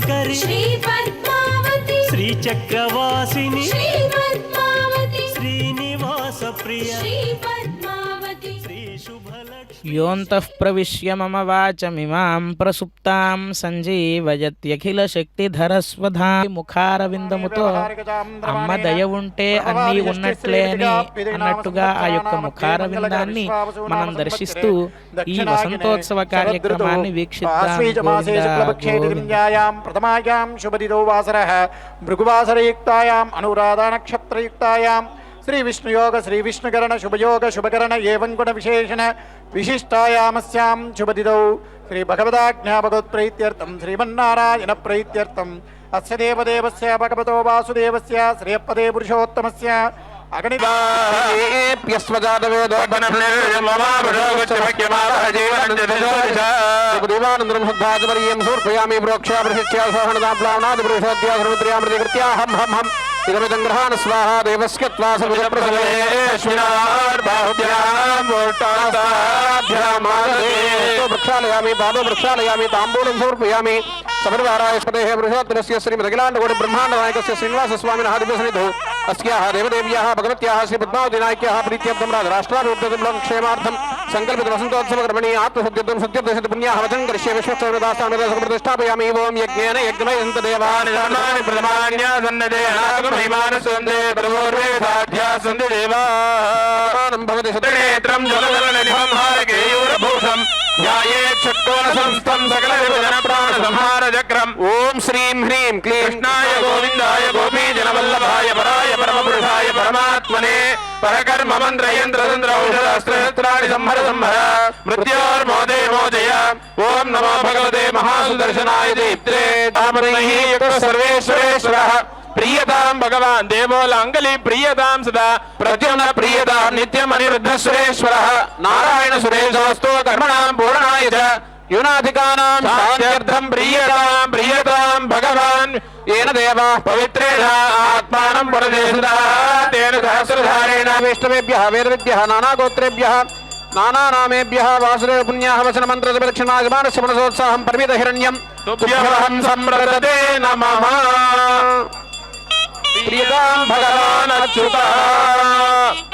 శుభకరి శ్రీ పద్మావతి. యోంతః ప్రవిశ్య మమ వాచమిమాం ప్రసుప్తాం సంజీవయత్యఖిల శక్తిధరస్వధా ముఖారవిందముతో అమ్మ దయ ఉంటే అన్నీ ఉన్నట్లే అని అన్నట్టుగా ఆ యొక్క ముఖారవిందాన్ని మనం దర్శిస్తూ ఈ వసంతోత్సవ కార్యక్రమాన్ని వీక్షిద్దాం గోవిందా, గోవిందా. ప్రథమాయాం శుభదిదో వాసరः భృగువాసరయుక్తాయాం అనురాధానక్షత్రయుక్తాయాం శ్రీ श्री विष्णु योग श्री विष्णुकरण शुभयोग शुभकरण एवं गुण विशेषण विशिष्टायामस्याम शुभदिदौ। श्री भगवदाज्ञाभगवत्प्रीत्यर्थं श्रीमन्नारायण प्रीत्यर्थम्। अस्य देवदेव भगवतो वासुदेवस्य श्रेयपदे पुरुषोत्तम से സമർപ്പയാമി പ്രോക്ഷാ പ്രശിക്ഷാ സോഹണതാം പ്ലാവനാദ് പുരുഷോദ്യാസമുദ്രയാമൃതി हम ഹം ഹം शिवचंद्रहान स्वाहा वृक्षालयामी पादो वृक्षालयामी तांबूलं समर्पयामी। समर्वारायष्टे बृहत्स्य श्रीमदखिलाण्डकोटि ब्रह्माण्डनायकस्य श्रीनिवासस्वामिनः दिव्यसनिधौ अस्याः देवदेव्याः भगवत्याः श्रीपद्मावतिनायक्याः प्रीत्यर्थं राजराष्ट्रारूपं सङ्कल्पितवसन्तोत्सवकर्मणि आत्मसत्यत्वं सत्यप्रसिद्धपुण्याः वचनं करिष्ये विश्वस्तवृदास्तामृतसं प्रतिष्ठापयामि ओम यज्ञेन यज्ञमयन्तदेवानि प्रमाण्यासन्नदेहागमहिमानसन्दे नमः देवानं भवति सुतनेत्रं जलजलनिधं हारकेयूरभूषं ध्यायेक्षत्र ప్రాణ సంస్థం సకల విభజన ప్రాణ సంహార చక్రం ఓం శ్రీం హ్రీం కృష్ణాయ గోవిందాయ గోపీ జనవల్లభాయ పరాయ పరమపురుషాయ పరమాత్మనే పరకర్మ మంత్ర యంత్ర తంత్ర ఔషధాస్త్రాణి సంహర సంహర మృత్యోర్మోదయ మోదయ. ఓం నమో భగవతే మహాసుదర్శనాయ దీప్తే. ప్రియతాం భగవాన్ దేవోలాంగలి ప్రియతాం సదా. ప్రద్యుమ్న ప్రియతాం నిత్యం అనిరుద్ధ సురేశ్వర. నారాయణ సురేశోస్తో కర్మణాం పూర్ణాయ यूनाधिकानां सान्त्यर्थं प्रीयतां प्रीयतां भगवान्। येन देवाः पवित्रेण आत्मानं पुरदेशदाः तेन सहस्रधारेण वैष्णवेभ्यः वेदविद्यः नानागोत्रेभ्यः नानानामेभ्यः वासुदेवपुण्याः वचनमन्त्रदक्षिणागमानस्य मनसोत्साहं परमितहिरण्यं तुभ्यहं संप्रदते नमः। प्रियतां भगवान् अच्युतः।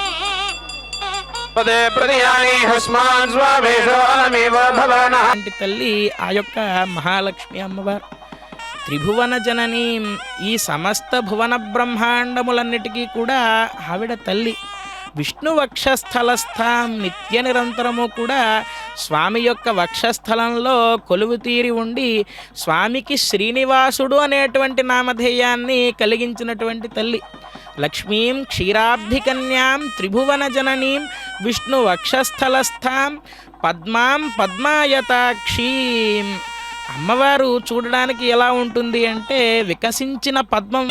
తల్లి ఆ యొక్క మహాలక్ష్మి అమ్మవారు త్రిభువన జనని ఈ సమస్త భువన బ్రహ్మాండములన్నిటికీ కూడా ఆవిడ తల్లి. విష్ణు వక్షస్థలస్థాం నిత్య నిరంతరము కూడా స్వామి యొక్క వక్షస్థలంలో కొలువు తీరి ఉండి స్వామికి శ్రీనివాసుడు అనేటువంటి నామధేయాన్ని కలిగించినటువంటి తల్లి. లక్ష్మీం క్షీరాబ్ధికన్యాం త్రిభువన జననీం విష్ణు వక్షస్థలస్థాం పద్మాం పద్మాయతాక్షీం. అమ్మవారు చూడడానికి ఎలా ఉంటుంది అంటే వికసించిన పద్మం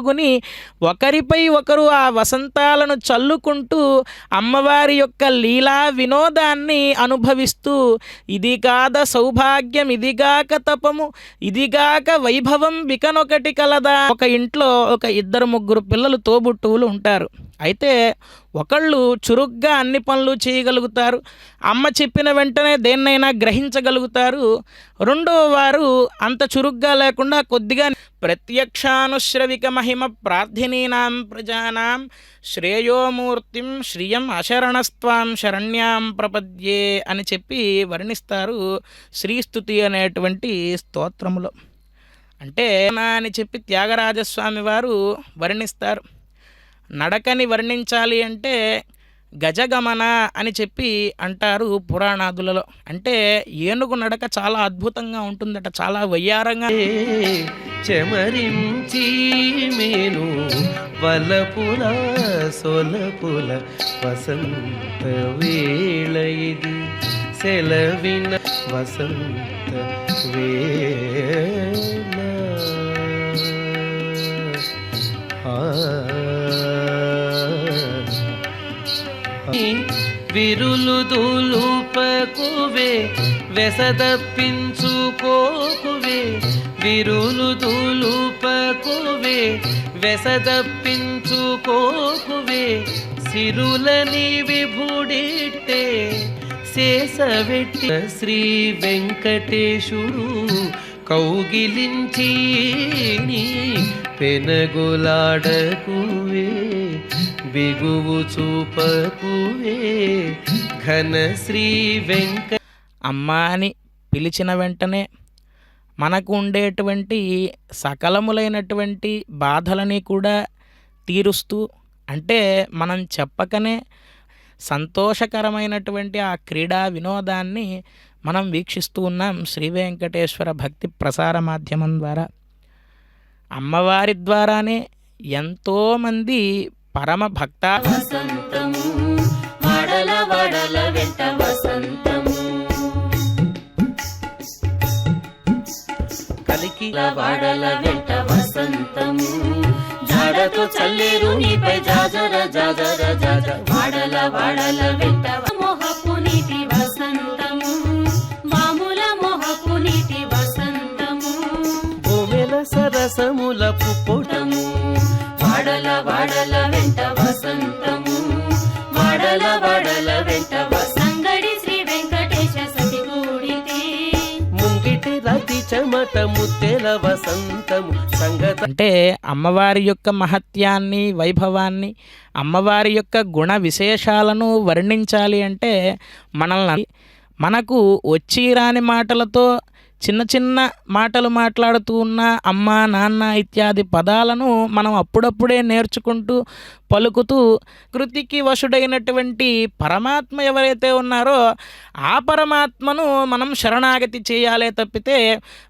పాల్గొని ఒకరిపై ఒకరు ఆ వసంతాలను చల్లుకుంటూ అమ్మవారి యొక్క లీలా వినోదాన్ని అనుభవిస్తూ ఇది కాద సౌభాగ్యం ఇదిగాక తపము ఇదిగాక వైభవం వికనొకటి కలదా. ఒక ఇంట్లో ఒక ఇద్దరు ముగ్గురు పిల్లలు తోబుట్టువులు ఉంటారు. అయితే ఒకళ్ళు చురుగ్గా అన్ని పనులు చేయగలుగుతారు. అమ్మ చెప్పిన వెంటనే దేన్నైనా గ్రహించగలుగుతారు. రెండో వారు అంత చురుగ్గా లేకుండా కొద్దిగా ప్రత్యక్షానుశ్రవిక మహిమ ప్రార్థినీనాం ప్రజానాం. శ్రేయోమూర్తిం శ్రియం అశరణస్త్వాం శరణ్యాం ప్రపద్యే అని చెప్పి వర్ణిస్తారు శ్రీస్తుతి అనేటువంటి స్తోత్రములో. అంటే నా అని చెప్పి త్యాగరాజస్వామి వారు వర్ణిస్తారు. నడకని వర్ణించాలి అంటే గజగమన అని చెప్పి అంటారు పురాణాదులలో. అంటే ఏనుగు నడక చాలా అద్భుతంగా ఉంటుందట చాలా వయ్యారంగా. చెమరించి మేను వలపుల సొలపుల వసంత వేళ ఇది. సెలవిన వసంత వేళ విరులు దూలుపకువే వెసదప్పించుకోకువే. విరులు దూలుపకువే వెసదప్పించుకోకువే. సిరులని విభుడిట్టే శేషవెట్టి. శ్రీ వెంకటేశుడు కౌగిలించి పెనగులాడకువే. బిగువు చూపకువే ఘన శ్రీ వెంక అమ్మా అని పిలిచిన వెంటనే మనకు ఉండేటువంటి సకలములైనటువంటి బాధలని కూడా తీరుస్తూ అంటే మనం చెప్పకనే సంతోషకరమైనటువంటి ఆ క్రీడా వినోదాన్ని మనం వీక్షిస్తూ ఉన్నాం శ్రీ వెంకటేశ్వర భక్తి ప్రసార మాధ్యమం ద్వారా. అమ్మవారి ద్వారానే ఎంతోమంది పరమ భక్త. కలికి వాడల వెంట వసంతము. జాడతో చల్లేరు నీపై జాజర జాజర జాజ. వాడల వాడల వెంట మొహపు నీటి వసంతము. మామూల మొహపు నీటి వసంతము. భూమిల సరసముల పుప్పొట పుటము వాడల వాడల రతి వసంతము సంగత అంటే అమ్మవారి యొక్క మహత్యాన్ని వైభవాన్ని అమ్మవారి యొక్క గుణ విశేషాలను వర్ణించాలి అంటే మనల్ని మనకు వచ్చి రాని మాటలతో చిన్న చిన్న మాటలు మాట్లాడుతూ ఉన్న అమ్మ నాన్న ఇత్యాది పదాలను మనం అప్పుడప్పుడే నేర్చుకుంటూ పలుకుతూ కృతికి వశుడైనటువంటి పరమాత్మ ఎవరైతే ఉన్నారో ఆ పరమాత్మను మనం శరణాగతి చేయాలే తప్పితే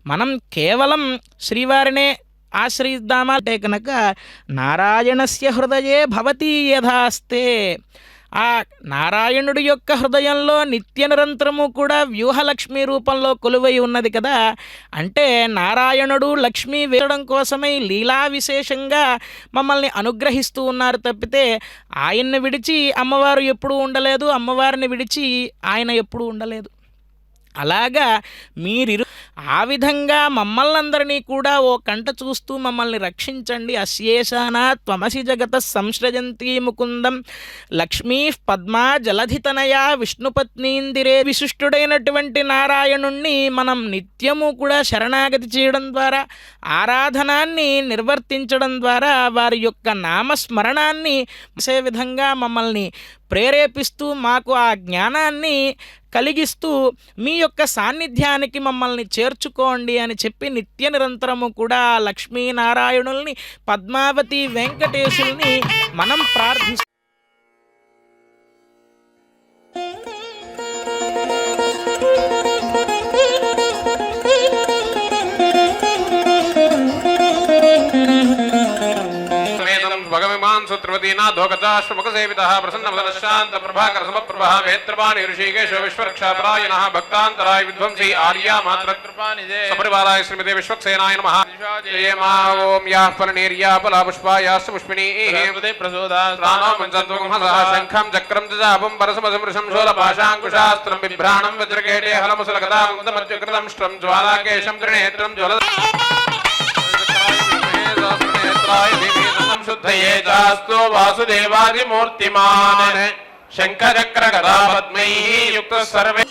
మనం కేవలం శ్రీవారినే ఆశ్రయిద్దామా? అంటే కనుక నారాయణస్య హృదయే భవతి యథాస్తే. ఆ నారాయణుడి యొక్క హృదయంలో నిత్య నిరంతరము కూడా వ్యూహలక్ష్మి రూపంలో కొలువై ఉన్నది కదా. అంటే నారాయణుడు లక్ష్మి వేయడం కోసమై లీలా విశేషంగా మమ్మల్ని అనుగ్రహిస్తూ ఉన్నారు తప్పితే ఆయన్ని విడిచి అమ్మవారు ఎప్పుడూ ఉండలేదు అమ్మవారిని విడిచి ఆయన ఎప్పుడూ ఉండలేదు. అలాగా మీరిరు ఆ విధంగా మమ్మల్నందరినీ కూడా ఓ కంట చూస్తూ మమ్మల్ని రక్షించండి. అశ్యేషానా త్వమసి జగత సంసృజంతి ముకుందం. లక్ష్మీ పద్మా జలధితనయా విష్ణుపత్నీందిరే విశిష్టుడైనటువంటి నారాయణుణ్ణి మనం నిత్యము కూడా శరణాగతి చేయడం ద్వారా ఆరాధనాన్ని నిర్వర్తించడం ద్వారా వారి యొక్క నామస్మరణాన్ని చేసే విధంగా మమ్మల్ని ప్రేరేపిస్తూ మాకు ఆ జ్ఞానాన్ని కలిగిస్తూ మీ యొక్క సాన్నిధ్యానికి మమ్మల్ని చేర్చుకోండి అని చెప్పి నిత్య నిరంతరము కూడా లక్ష్మీనారాయణుల్ని పద్మావతి వెంకటేశుల్ని మనం ప్రార్థిస్తాం thank you पुत्रवतीना धोकजाश्वमुखसेवितः प्रसन्नमदनशान्तप्रभाकरसमप्रभः वेत्रपाणि विश्वरक्षापरायणः भक्तान्तराय श्रीमते विश्वक्सेनाय नमः। ॐ याः पुष्पिणीः शङ्खं चक्रं परसमसमृशं शोलपाशाङ्कुशास्त्रं बिभ्राणं वज्रकेटे श्रं ज्वालाकेशं त्रिनेत्रं ज्वल శుద్ధయే వాసుదేవాది మూర్తిమాన్. శంఖచక్ర గదా పద్మై యుక్త సర్వే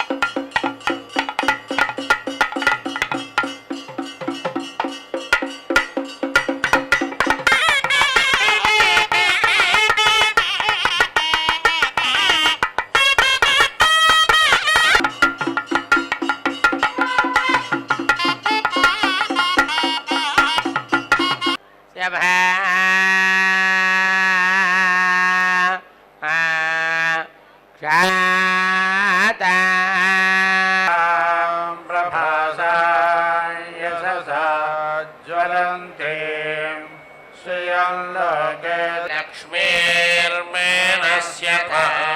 কথা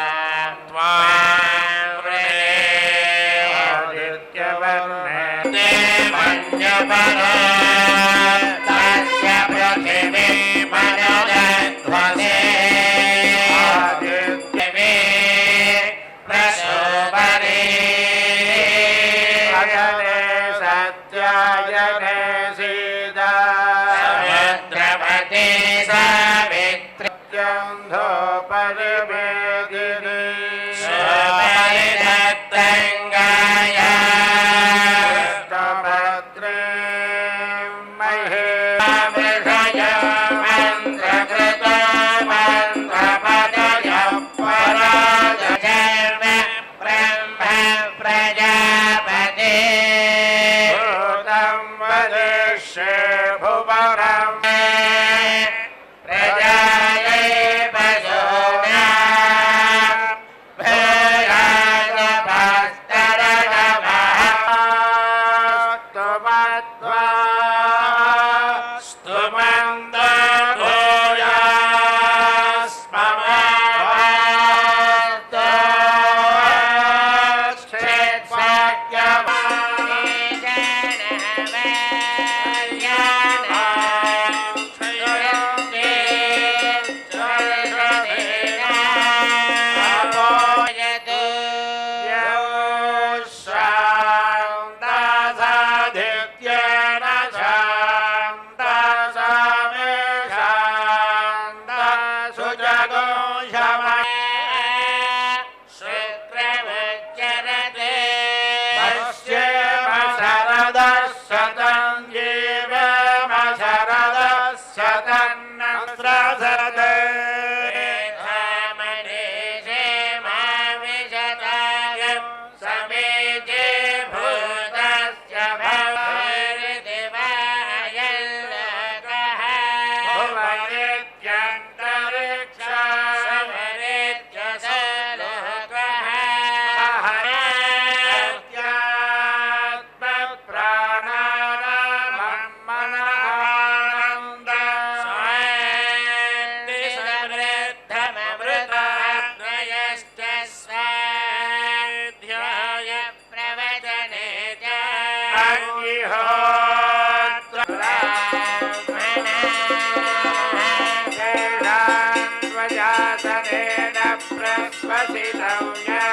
ధ్వజాసనేన ప్రస్వసితవ్యా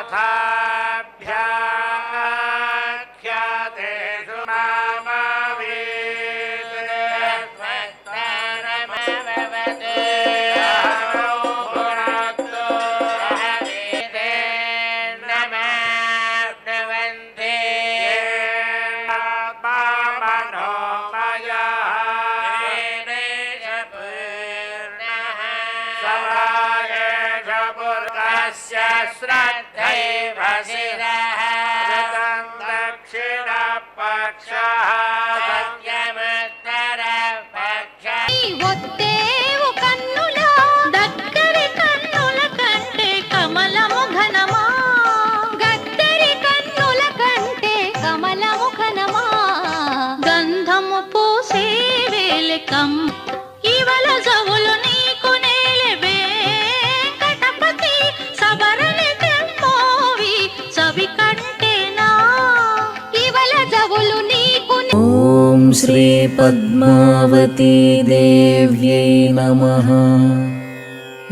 అథాభ్యాఖ్యాతేషు శ్రద్ధైవ శిరః దక్షిణ పక్ష ఒత్తేవు కన్నుల श्रीपद्मावती देव्यै नमः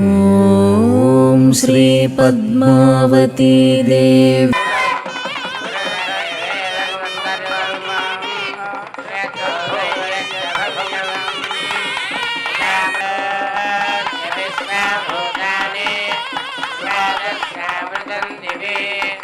ॐ श्रीपद्मावती देव Yeah.